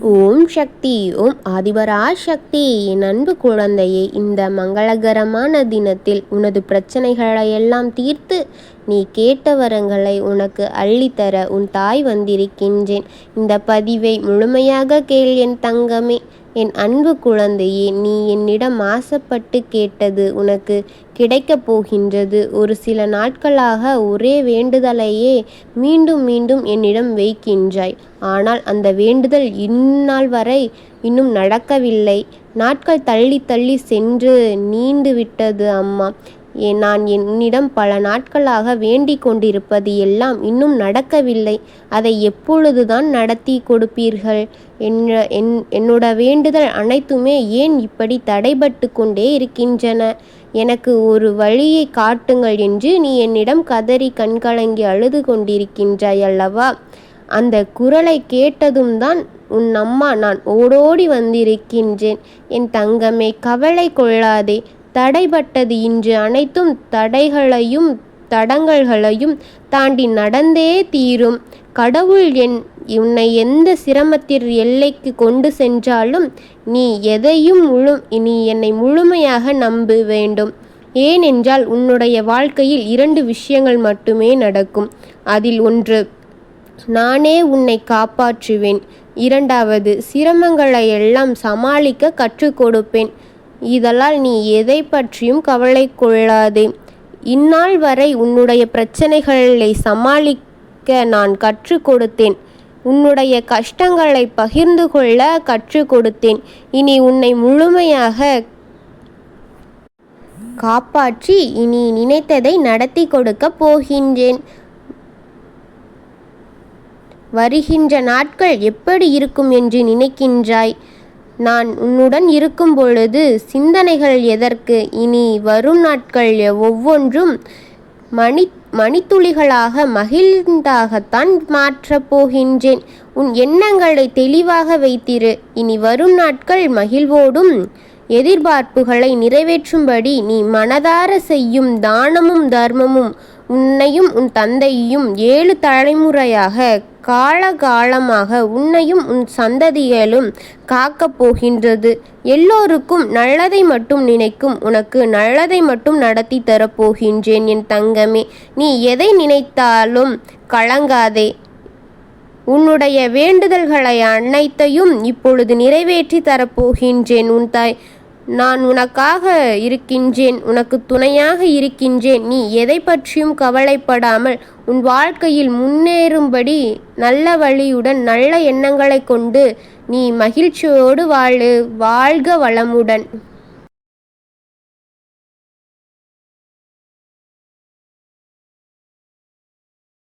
ஓம் சக்தி ஓம் ஆதிபரா சக்தி என் அன்பு குழந்தையே இந்த மங்களகரமான தினத்தில் உனது பிரச்சனைகளை எல்லாம் தீர்த்து நீ கேட்ட வரங்களை உனக்கு அள்ளித்தர உன் தாய் வந்திருக்கின்றேன். இந்த பதிவை முழுமையாக கேள் என் தங்கமே. என் அன்பு குழந்தையே நீ என்னிடம் ஆசைப்பட்டு கேட்டது உனக்கு கிடைக்கப் போகின்றது. ஒரு சில நாட்களாக ஒரே வேண்டுதலையே மீண்டும் மீண்டும் என்னிடம் வைக்கின்றாய். ஆனால் அந்த வேண்டுதல் இந்நாள் வரை இன்னும் நடக்கவில்லை. நாட்கள் தள்ளி தள்ளி சென்று நீண்டு விட்டது அம்மா. நான் என்னிடம் பல நாட்களாக வேண்டிக் கொண்டிருப்பது எல்லாம் இன்னும் நடக்கவில்லை. அதை எப்பொழுதுதான் நடத்தி கொடுப்பீர்கள்? என்ற என் என்னோட வேண்டுதல் அனைத்துமே ஏன் இப்படி தடைபட்டு கொண்டே இருக்கின்றன? எனக்கு ஒரு வழியை காட்டுங்கள் என்று நீ என்னிடம் கதறி கண்கலங்கி அழுது கொண்டிருக்கின்றாய் அல்லவா? அந்த குரலை கேட்டதும் தான் உன் அம்மா நான் ஓடோடி வந்திருக்கின்றேன். என் தங்கமே கவலை கொள்ளாதே. தடைபட்டது இன்று அனைத்தும் தடைகளையும் தடங்கல்களையும் தாண்டி நடந்தே தீரும். கடவுள் என் உன்னை எந்த சிரமத்தில் எல்லைக்கு கொண்டு சென்றாலும் நீ எதையும் முழு நீ என்னை முழுமையாக நம்ப வேண்டும். ஏனென்றால் உன்னுடைய வாழ்க்கையில் இரண்டு விஷயங்கள் மட்டுமே நடக்கும். அதில் ஒன்று நானே உன்னை காப்பாற்றுவேன். இரண்டாவது சிரமங்களை எல்லாம் சமாளிக்க கற்றுக் கொடுப்பேன். இதெல்லாம் நீ எதை பற்றியும் கவலை கொள்ளாதே. இந்நாள் வரை உன்னுடைய பிரச்சனைகளை சமாளிக்க நான் கற்றுக் கொடுத்தேன். உன்னுடைய கஷ்டங்களை பகிர்ந்து கொள்ள கற்றுக் கொடுத்தேன். இனி உன்னை முழுமையாக காப்பாற்றி இனி நினைத்ததை நடத்தி கொடுக்க போகின்றேன். வருகின்ற நாட்கள் எப்படி இருக்கும் என்று நினைக்கின்றாய்? நான் உன்னுடன் இருக்கும் பொழுது சிந்தனைகள் எதற்கு? இனி வரும் நாட்கள் ஒவ்வொன்றும் மணி மணித்துளிகளாக மகிழ்ந்தாகத்தான் மாற்றப் போகின்றேன். உன் எண்ணங்களை தெளிவாக வைத்திரு. இனி வரும் நாட்கள் மகிழ்வோடும் எதிர்பார்ப்புகளை நிறைவேற்றும்படி நீ மனதார செய்யும் தானமும் தர்மமும் உன்னையும் உன் தந்தையையும் ஏழு தலைமுறையாக காலகாலமாக உன்னையும் உன் சந்ததிகளும் காக்கப் போகின்றது. எல்லோருக்கும் நல்லதை மட்டும் நினைக்கும் உனக்கு நல்லதை மட்டும் நடத்தி தரப்போகின்றேன் என் தங்கமே. நீ எதை நினைத்தாலும் கலங்காதே. உன்னுடைய வேண்டுதல்களை அனைத்தையும் இப்பொழுது நிறைவேற்றி தரப்போகின்றேன் உன் தாய். நான் உனக்காக இருக்கின்றேன் உனக்கு துணையாக இருக்கின்றேன். நீ எதை பற்றியும் கவலைப்படாமல் உன் வாழ்க்கையில் முன்னேறும்படி நல்ல வழியுடன் நல்ல எண்ணங்களை கொண்டு நீ மகிழ்ச்சியோடு வாழு வாழ்க வளமுடன்.